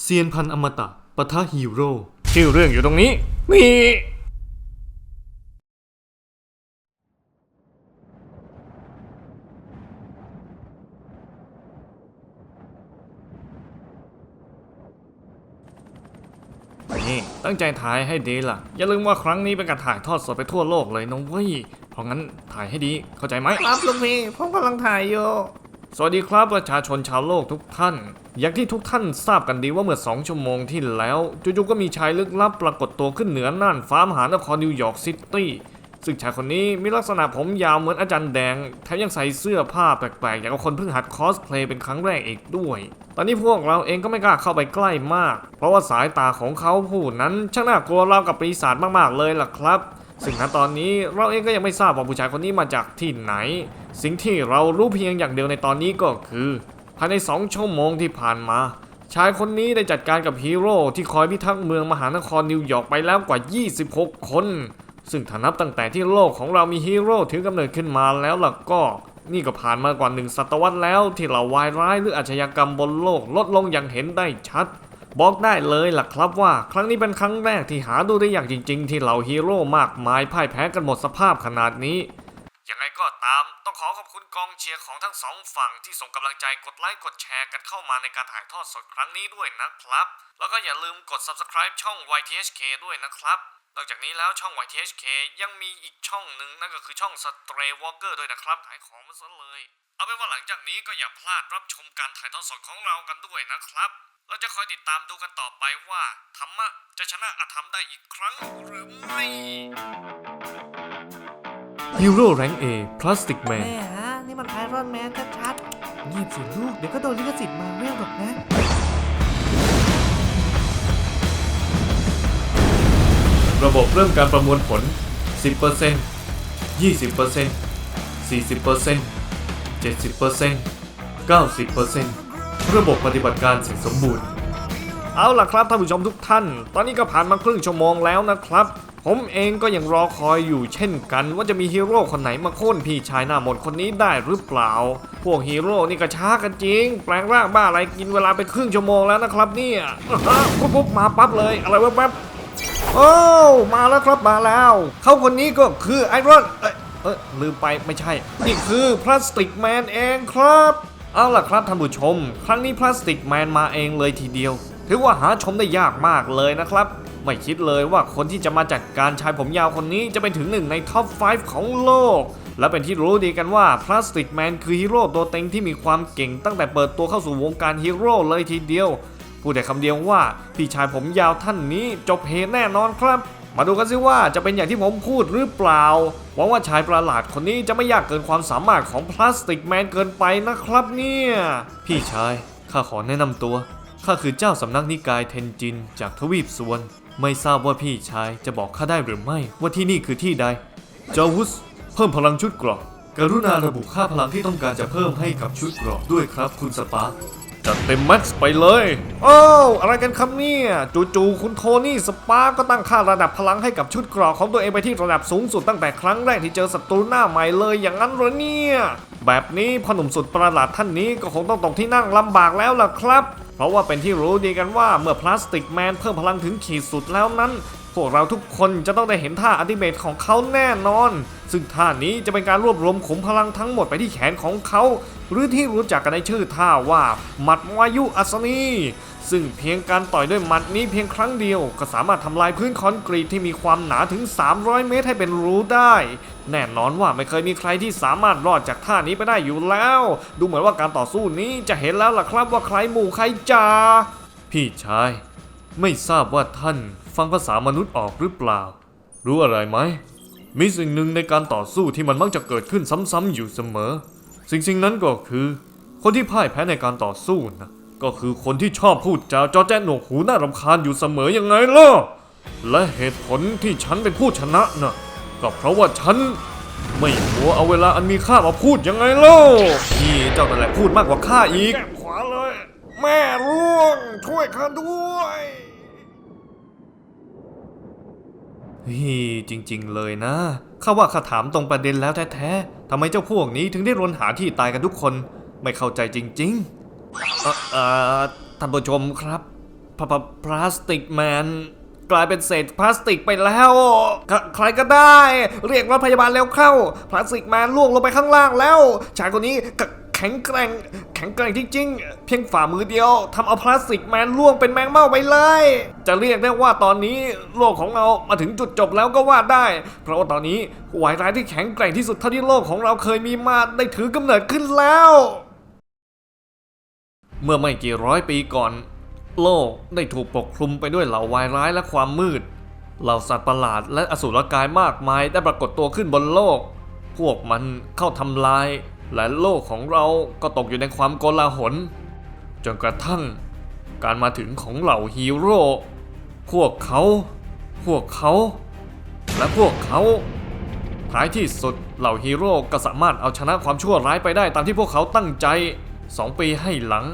เซียนพันอมตะปะทะฮีโร่ชื่อเรื่องอยู่ตรงนี้นี่นี่ตั้งใจถ่ายให้ดีล่ะ อย่าลืมว่าครั้งนี้เป็นการถ่ายทอดสดไปทั่วโลกเลยนะเว้ยเพราะงั้นถ่ายให้ดีเข้าใจไหมครับลุงพี่ผมกำลังถ่ายอยู่ สวัสดีครับประชาชนชาวโลกทุกท่าน อย่างที่ทุกท่านทราบกันดีว่าเมื่อ 2 ชั่วโมงที่แล้วจู่ๆก็มีชายลึกลับปรากฏตัวขึ้นเหนือน่านฟ้ามหานครนิวยอร์กซิตี้ซึ่งชายคนนี้มีลักษณะผมยาวเหมือนอาจารย์แดง แถมยังใส่เสื้อผ้าแปลกๆ อย่างกับคนเพิ่งหัดคอสเพลย์เป็นครั้งแรกอีกด้วย ตอนนี้พวกเราเองก็ไม่กล้าเข้าไปใกล้มาก เพราะว่าสายตาของเขาผู้นั้นช่างน่ากลัวราวกับปีศาจมากๆเลยล่ะครับ ซึ่งณตอนนี้เราเองก็ยังไม่ทราบว่าผู้ชายคนนี้มาจากที่ไหน สิ่งที่เรารู้เพียงอย่างเดียวในตอนนี้ก็คือ ภายในสองชั่วโมงที่ผ่านมา ชายคนนี้ได้จัดการกับฮีโร่ที่คอยพิทักษ์เมืองมหานครนิวยอร์กไปแล้วกว่า 26 คน ซึ่งถ้านับตั้งแต่ที่โลกของเรามีฮีโร่ถือกำเนิดขึ้นมาแล้วล่ะก็ นี่ก็ผ่านมากว่าหนึ่งศตวรรษแล้วที่เหล่าวายร้ายหรืออาชญากรรมบนโลกลดลงอย่างเห็นได้ชัด บอกได้เลยล่ะครับว่า ครั้งนี้เป็นครั้งแรกที่หาดูได้ยากจริง ๆ ที่เหล่าฮีโร่มากมายพ่ายแพ้กันหมดสภาพขนาดนี้ยังไงก็ตามต้องขอขอบคุณกองเชียร์ของทั้งสองฝั่งที่ส่งกำลังใจกดไลค์กดแชร์กันเข้ามาในการถ่ายทอดสดครั้งนี้ด้วยนะครับ แล้วก็อย่าลืมกด subscribe ช่อง YTHK ด้วยนะครับ นอกจากนี้แล้วช่อง YTHK ยังมีอีกช่องหนึ่งนั่นก็คือช่อง Stray Walker ด้วยนะครับขายของมาซะเลย เอาเป็นว่าหลังจากนี้ก็อย่าพลาดรับชมการถ่ายทอดสดของเรากันด้วยนะครับ เราจะคอยติดตามดูกันต่อไปว่าธรรมะจะชนะอธรรมได้อีกครั้งหรือไม่ฮีโร่แรงเอพลาสติกแมนแม่ฮะนี่มันไอรอนแมนชัดๆเงียบสิลูกเดี๋ยวก็โดนลิขสิทธิ์มาเรื่องหรอกนะ ระบบเริ่มการประมวลผล 10% 20% 40% 70% 90%ระบบปฏิบัติการเสร็จสมบูรณ์ เอาล่ะครับท่านผู้ชมทุกท่าน ตอนนี้ก็ผ่านมาครึ่งชั่วโมงแล้วนะครับ ผมเองก็ยังรอคอยอยู่เช่นกัน ว่าจะมีฮีโร่คนไหนมาโค่นพี่ชายหน้าหมดคนนี้ได้หรือเปล่า พวกฮีโร่นี่ก็ช้ากันจริง แปลงร่างบ้าอะไรกินเวลาไปครึ่งชั่วโมงแล้วนะครับเนี่ยปุ๊บปุ๊บมาปั๊บเลยอะไรแวบๆ โอ้มาแล้วครับมาแล้ว เขาคนนี้ก็คือไอรอนเอ้ยเอยลืมไปไม่ใช่ นี่คือพลาสติกแมนเองครับเอาล่ะครับท่านผู้ชม ครั้งนี้พลาสติกแมนมาเองเลยทีเดียว ถือว่าหาชมได้ยากมากเลยนะครับ ไม่คิดเลยว่าคนที่จะมาจัดการชายผมยาวคนนี้จะเป็นถึงหนึ่งในท็อป 5 ของโลก และเป็นที่รู้ดีกันว่าพลาสติกแมนคือฮีโร่ตัวเต็งที่มีความเก่งตั้งแต่เปิดตัวเข้าสู่วงการฮีโร่เลยทีเดียว พูดแต่คำเดียวว่าพี่ชายผมยาวท่านนี้จบเหตุแน่นอนครับ มาดูกันสิว่าจะเป็นอย่างที่ผมพูดหรือเปล่าหวังว่าชายประหลาดคนนี้จะไม่ยากเกินความสามารถของพลาสติกแมนเกินไปนะครับเนี่ยพี่ชายข้าขอแนะนำตัวข้าคือเจ้าสำนักนิกายเทนจิน จากทวีปสวน ไม่ทราบว่าพี่ชายจะบอกข้าได้หรือไม่ว่าที่นี่คือที่ใดจาวุสเพิ่มพลังชุดเกรอบกรุณาระบุค่าพลังที่ต้องการจะเพิ่มให้กับชุดเกรอบด้วยครับคุณสปาร์ จัดเต็มแม็กซ์ไปเลย โอ้วอะไรกันครับเนี่ยจู่ๆคุณโทนี่สปาร์ก็ตั้งค่าระดับพลังให้กับชุดเกรอกของตัวเองไปที่ระดับสูงสุดตั้งแต่ครั้งแรกที่เจอศัตรูหน้าใหม่เลยอย่างนั้นเหรอเนี่ย แบบนี้พ่อหนุ่มสุดประหลาดท่านนี้ก็คงต้องตกที่นั่งลำบากแล้วล่ะครับ เพราะว่าเป็นที่รู้ดีกันว่าเมื่อพลาสติกแมนเพิ่มพลังถึงขีดสุดแล้วนั้น พวกเราทุกคนจะต้องได้เห็นท่าอัติเมตของเขาแน่นอน ซึ่งท่านี้จะเป็นการรวบรวมขุมพลังทั้งหมดไปที่แขนของเขา หรือที่รู้จักกันในชื่อท่าว่าหมัดวายุอัศนีซึ่งเพียงการต่อยด้วยหมัดนี้เพียงครั้งเดียว ก็สามารถทำลายพื้นคอนกรีตที่มีความหนาถึง 300 เมตรให้เป็นรูได้ แน่นอนว่าไม่เคยมีใครที่สามารถรอดจากท่านี้ไปได้อยู่แล้ว ดูเหมือนว่าการต่อสู้นี้จะเห็นแล้วล่ะครับว่าใครหมู่ใครจ่าพี่ชาย ไม่ทราบว่าท่านฟังภาษามนุษย์ออกหรือเปล่า รู้อะไรไหม มีสิ่งหนึ่งในการต่อสู้ที่มันมักจะเกิดขึ้นซ้ำๆอยู่เสมอ สิ่งสิ่งนั้นก็คือ คนที่พ่ายแพ้ในการต่อสู้นะก็คือคนที่ชอบพูดจาจอแจ้หนวกหูน่ารำคาญอยู่เสมอยังไงล่ะและเหตุผลที่ฉันเป็นผู้ชนะนะก็เพราะว่าฉันไม่หัวเอาเวลาอันมีค่ามาพูดยังไงล่ะพี่เจ้านั่นแหละพูดมากกว่าข้าอีกแก้มขวาเลย แม่ร่วงช่วยข้าด้วย เฮ้ยจริงๆเลยนะข้าว่าข้าถามตรงประเด็นแล้วแท้ๆทำไมเจ้าพวกนี้ถึงได้รนหาที่ตายกันทุกคน ไม่เข้าใจจริงๆเอ่อเออท่านผู้ชมครับพพพลาสติกแมนกลายเป็นเศษพลาสติกไปแล้ว ใครก็ได้ เรียกรถพยาบาลเร็วเข้า พลาสติกแมนล่วงลงไปข้างล่างแล้วชายคนนี้ แข็งแกร่ง แข็งแกร่งจริงๆ เพียงฝ่ามือเดียวทำเอาพลาสติกแมนล่วงเป็นแมงเม่าไปเลย จะเรียกได้ว่าตอนนี้โลกของเรามาถึงจุดจบแล้วก็ว่าได้ เพราะว่าตอนนี้วายร้ายที่แข็งแกร่งที่สุดเท่าที่โลกของเราเคยมีมาได้ถือกำเนิดขึ้นแล้ว เมื่อไม่กี่ร้อยปีก่อน โลกได้ถูกปกคลุมไปด้วยเหล่าวายร้ายและความมืด เหล่าสัตว์ประหลาดและอสูรกายมากมายได้ปรากฏตัวขึ้นบนโลก พวกมันเข้าทำลาย และโลกของเราก็ตกอยู่ในความโกลาหล จนกระทั่งการมาถึงของเหล่าฮีโร่ พวกเขา พวกเขา และพวกเขาท้ายที่สุดเหล่าฮีโร่ก็สามารถเอาชนะความชั่วร้ายไปได้ตามที่พวกเขาตั้งใจสองปีให้หลัง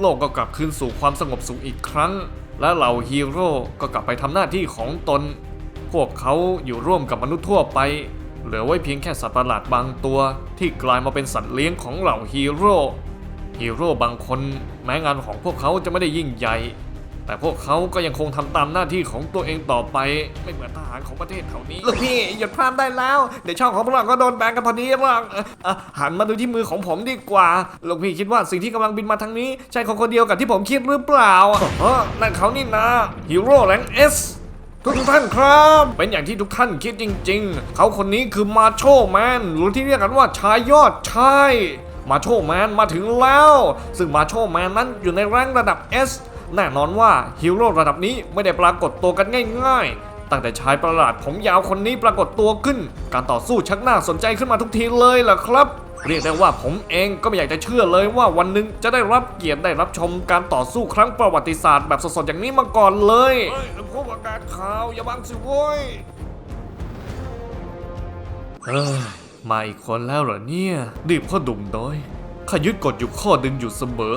โลกก็กลับคืนสู่ความสงบสุขอีกครั้ง และเหล่าฮีโร่ก็กลับไปทำหน้าที่ของตน พวกเขาอยู่ร่วมกับมนุษย์ทั่วไป เหลือไว้เพียงแค่สัตว์ประหลาดบางตัวที่กลายมาเป็นสัตว์เลี้ยงของเหล่าฮีโร่ฮีโร่บางคนแม้งานของพวกเขาจะไม่ได้ยิ่งใหญ่ แต่พวกเขาก็ยังคงทำตามหน้าที่ของตัวเองต่อไปไม่เหมือนทหารของประเทศแถวนี้ลูกพี่หยุดพลาดได้แล้ว เดี๋ยวช่องของพวกเราก็โดนแบนกันพอดีหรอกเอ่อหันมาดูที่มือของผมดีกว่าลูกพี่คิดว่าสิ่งที่กำลังบินมาทางนี้ ใช่ของคนเดียวกับที่ผมคิดหรือเปล่าเออนั่นเขานี่นะฮีโร่แรงเอส ทุกท่านครับ เป็นอย่างที่ทุกท่านคิดจริง ๆ เขาคนนี้คือมาโชแมนหรือที่เรียกกันว่าชายยอดชายมาโชแมนมาถึงแล้ว ซึ่งมาโชแมนนั้นอยู่ในแรงระดับ S แน่นอนว่าฮีโร่ระดับนี้ไม่ได้ปรากฏตัวกันง่าย ๆตั้งแต่ชายประหลาดผมยาวคนนี้ปรากฏตัวขึ้น การต่อสู้ชักน่าสนใจขึ้นมาทุกทีเลยล่ะครับ เรียกได้ว่าผมเองก็ไม่อยากจะเชื่อเลยว่าวันหนึ่งจะได้รับเกียรติได้รับชมการต่อสู้ครั้งประวัติศาสตร์แบบสดๆอย่างนี้มาก่อนเลยเฮ้ยผู้ประกาศข่าวอย่าบังสิโว้ยเอ้ยมาอีกคนแล้วเหรอเนี่ยรีบพ่อดุมน้อยข้ายึดกฎอยู่ข้อหนึ่งอยู่เสมอ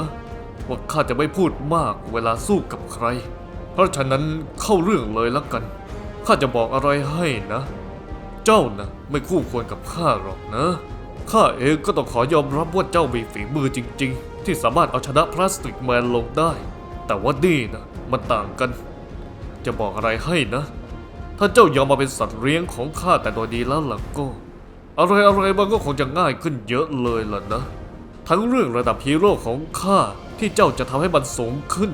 ว่าข้าจะไม่พูดมากเวลาสู้กับใคร เพราะฉะนั้นเข้าเรื่องเลยแล้วกันข้าจะบอกอะไรให้นะ เจ้านะไม่คู่ควรกับข้าหรอกนะ ข้าเองก็ต้องขอยอมรับว่าเจ้ามีฝีมือจริง ๆ ที่สามารถเอาชนะพลาสติกแมนลงได้ แต่ว่านี่นะมันต่างกัน จะบอกอะไรให้นะ ถ้าเจ้ายอมมาเป็นสัตว์เลี้ยงของข้าแต่โดยดีแล้วล่ะก็ อะไรอะไรๆมันก็คงจะง่ายขึ้นเยอะเลยล่ะนะ ทั้งเรื่องระดับฮีโร่ของข้าที่เจ้าจะทำให้มันสูงขึ้น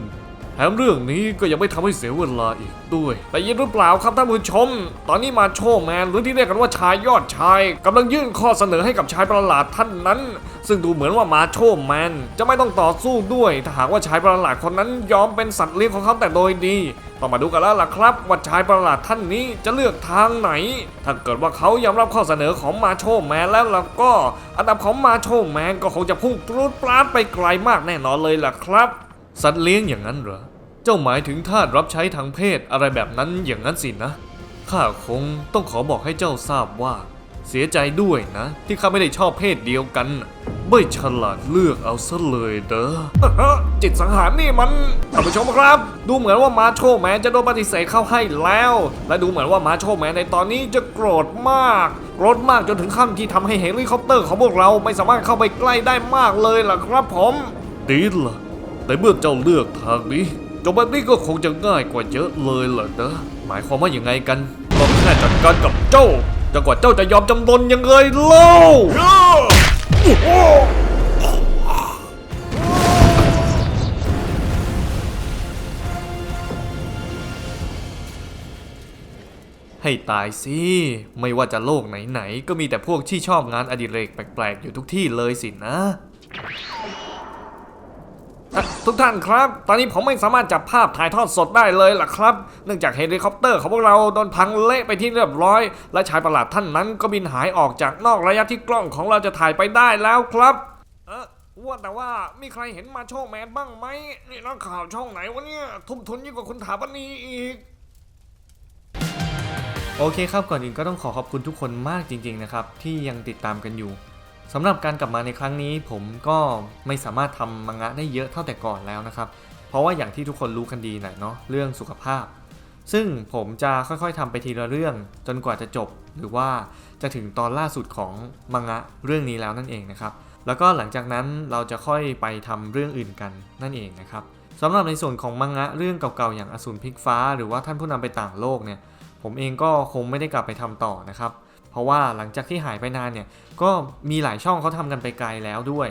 แถมเรื่องนี้ก็ยังไม่ทำให้เสียเวลาอีกด้วย แต่ยินหรือเปล่าครับท่านผู้ชม ตอนนี้มาโชว์แมนหรือที่เรียกกันว่าชายยอดชายกำลังยื่นข้อเสนอให้กับชายประหลาดท่านนั้น ซึ่งดูเหมือนว่ามาโชว์แมนจะไม่ต้องต่อสู้ด้วยถ้าหากว่าชายประหลาดคนนั้นยอมเป็นสัตว์เลี้ยงของเขาแต่โดยดีต้องมาดูกันแล้วล่ะครับว่าชายประหลาดท่านนี้จะเลือกทางไหน ถ้าเกิดว่าเขายอมรับข้อเสนอของมาโชแมนแล้วล่ะก็ อันดับของมาโชแมนก็คงจะพุ่งปรูดปราดไปไกลมากแน่นอนเลยล่ะครับ สัตว์เลี้ยงอย่างนั้นเหรอ เจ้าหมายถึงทาสรับใช้ทางเพศอะไรแบบนั้นอย่างนั้นสินะ ข้าคงต้องขอบอกให้เจ้าทราบว่า เสียใจด้วยนะ ที่ข้าไม่ได้ชอบเพศเดียวกันไม่ฉลาดเลือกเอาซะเลยเด้อจิตสังหารนี่มันท่านผู้ชมครับ ดูเหมือนว่ามาโชแมนจะโดนปฏิเสธเข้าให้แล้ว และดูเหมือนว่ามาโชแมนในตอนนี้จะโกรธมากโกรธมากจนถึงขั้นที่ทำให้เฮลิคอปเตอร์ของพวกเราไม่สามารถเข้าไปใกล้ได้มากเลยล่ะครับผมดีล่ะ แต่เมื่อเจ้าเลือกทางนี้จบแบบนี้ก็คงจะง่ายกว่าเยอะเลยล่ะนะหมายความว่าอย่างไงกันก็แค่จัดการกับเจ้าจนกว่าเจ้าจะยอมจำนนยังไงเล่าให้ตายสิ ไม่ว่าจะโลกไหนๆ ก็มีแต่พวกที่ชอบงานอดิเรกแปลกๆ อยู่ทุกที่เลยสินะ ทุกท่านครับ ตอนนี้ผมไม่สามารถจับภาพถ่ายทอดสดได้เลยล่ะครับ เนื่องจากเฮลิคอปเตอร์ของพวกเราโดนพังเละไปที่เรียบร้อย และชายประหลาดท่านนั้นก็บินหายออกจากนอกระยะที่กล้องของเราจะถ่ายไปได้แล้วครับ เออว่าแต่ว่ามีใครเห็นมาโชว์แมนบ้างไหมนี่นักข่าวช่องไหนวะเนี่ยทุ่มทุนยิ่งกว่าคุณถาปนีอีก โอเคครับก่อนอื่นก็ต้องขอขอบคุณทุกคนมากจริง ๆ นะครับ ที่ยังติดตามกันอยู่ สำหรับการกลับมาในครั้งนี้ผมก็ไม่สามารถทำมังงะได้เยอะเท่าแต่ก่อนแล้วนะครับ เพราะว่าอย่างที่ทุกคนรู้กันดีหน่อยเนาะเรื่องสุขภาพ ซึ่งผมจะค่อยๆทำไปทีละเรื่องจนกว่าจะจบ หรือว่าจะถึงตอนล่าสุดของมังงะเรื่องนี้แล้วนั่นเองนะครับ แล้วก็หลังจากนั้นเราจะค่อยไปทำเรื่องอื่นกันนั่นเองนะครับสำหรับในส่วนของมังงะเรื่องเก่าๆอย่างอสูรพลิกฟ้า หรือว่าท่านผู้นำไปต่างโลกเนี่ยผมเองก็คงไม่ได้กลับไปทำต่อนะครับ เพราะว่าหลังจากที่หายไปนานเนี่ยก็มีหลายช่องเขาทำกันไปไกลแล้วด้วย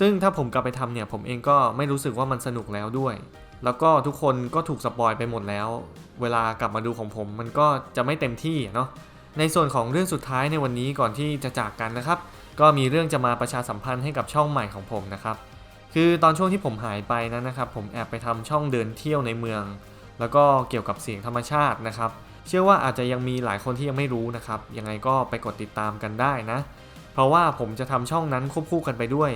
ซึ่งถ้าผมกลับไปทำเนี่ยผมเองก็ไม่รู้สึกว่ามันสนุกแล้วด้วย แล้วก็ทุกคนก็ถูกสปอยไปหมดแล้ว เวลากลับมาดูของผมมันก็จะไม่เต็มที่เนาะในส่วนของเรื่องสุดท้ายในวันนี้ก่อนที่จะจากกันนะครับ ก็มีเรื่องจะมาประชาสัมพันธ์ให้กับช่องใหม่ของผมนะครับคือตอนช่วงที่ผมหายไปนั้นนะครับ ผมแอบไปทำช่องเดินเที่ยวในเมือง แล้วก็เกี่ยวกับเสียงธรรมชาตินะครับ เชื่อว่าอาจจะยังมีหลายคนที่ยังไม่รู้นะครับ ยังไงก็ไปกดติดตามกันได้นะ เพราะว่าผมจะทำช่องนั้นควบคู่กันไปด้วย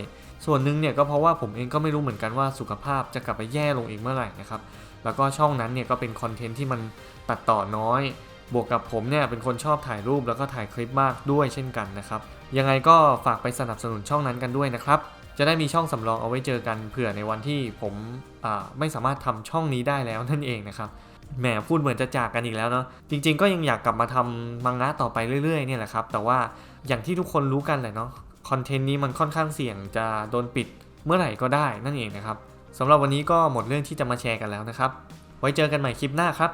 ส่วนหนึ่งเนี่ยก็เพราะว่าผมเองก็ไม่รู้เหมือนกันว่าสุขภาพจะกลับไปแย่ลงอีกเมื่อไหร่นะครับ แล้วก็ช่องนั้นเนี่ยก็เป็นคอนเทนต์ที่มันตัดต่อน้อย บวกกับผมเนี่ยเป็นคนชอบถ่ายรูปแล้วก็ถ่ายคลิปมากด้วยเช่นกันนะครับ ยังไงก็ฝากไปสนับสนุนช่องนั้นกันด้วยนะครับ จะได้มีช่องสำรองเอาไว้เจอกันเผื่อในวันที่ผมไม่สามารถทำช่องนี้ได้แล้วนั่นเองนะครับ แหมพูดเหมือนจะจากกันอีกแล้วเนาะจริง ๆ ก็ยังอยากกลับมาทำมังงะต่อไปเรื่อยๆเนี่ยแหละครับ แต่ว่าอย่างที่ทุกคนรู้กันแหละเนาะคอนเทนต์นี้มันค่อนข้างเสี่ยงจะโดนปิดเมื่อไหร่ก็ได้นั่นเองนะครับสำหรับวันนี้ก็หมดเรื่องที่จะมาแชร์กันแล้วนะครับ ไว้เจอกันใหม่คลิปหน้าครับ